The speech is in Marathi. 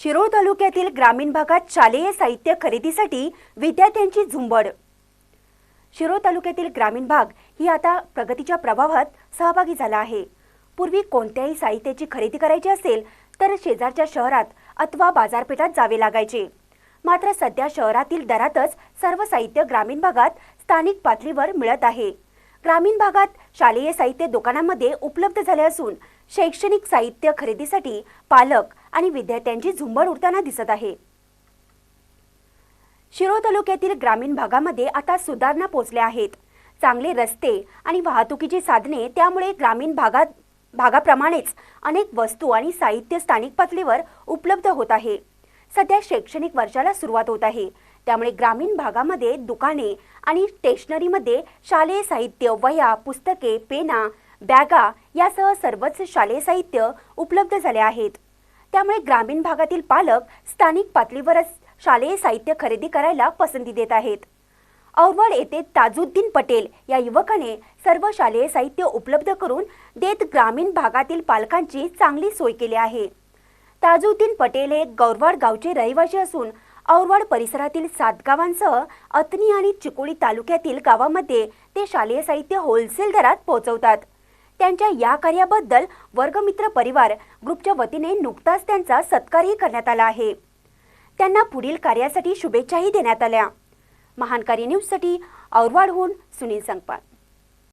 शिरोळ तालुक्यातील ग्रामीण भागात शालेय साहित्य खरेदीसाठी विद्यार्थ्यांची झुंबड. शिरोळ तालुक्यातील ग्रामीण भाग ही आता प्रगतीच्या प्रभावात सहभागी झाला आहे. पूर्वी कोणत्याही साहित्याची खरेदी करायची असेल तर शेजारच्या शहरात अथवा बाजारपेठात जावे लागायचे. मात्र सध्या शहरातील दरातच सर्व साहित्य ग्रामीण भागात स्थानिक पातळीवर मिळत आहे. ग्रामीण भागात शालेय साहित्य दुकानांमध्ये उपलब्ध झाले असून शैक्षणिक साहित्य खरेदीसाठी पालक आणि विद्यार्थ्यांची झुंबड उडताना दिसत आहे. शिरोळ तालुक्यातील ग्रामीण भागामध्ये आता सुधारणा पोचल्या आहेत. चांगले रस्ते आणि वाहतुकीची साधने त्यामुळे ग्रामीण भागात भागाप्रमाणेच अनेक वस्तू आणि साहित्य स्थानिक पातळीवर उपलब्ध होत आहे. सध्या शैक्षणिक वर्षाला सुरुवात होत आहे. त्यामुळे ग्रामीण भागामध्ये दुकाने आणि स्टेशनरीमध्ये शालेय साहित्य वह्या पुस्तके पेना बॅगा यासह सर्वच शालेय साहित्य उपलब्ध झाले आहेत. त्यामुळे ग्रामीण भागातील पालक स्थानिक पातळीवरच शालेय साहित्य खरेदी करायला पसंती देत आहेत. औरवाड येथे ताजुद्दीन पटेल या युवकाने सर्व शालेय साहित्य उपलब्ध करून देत ग्रामीण भागातील पालकांची चांगली सोय केली आहे. ताजुद्दीन पटेल हे गौरवाड गावचे रहिवासी असून औरवाड परिसरातील सात गावांसह अतनी आणि चिकोडी तालुक्यातील गावामध्ये ते शालेय साहित्य होलसेल दरात पोहोचवतात. त्यांच्या या कार्याबद्दल वर्गमित्र परिवार ग्रुपच्या वतीने नुकताच त्यांचा सत्कारही करण्यात आला आहे. त्यांना पुढील कार्यासाठी शुभेच्छाही देण्यात आल्या. महानकारी न्यूजसाठी औरवाडहून सुनील संगपाळ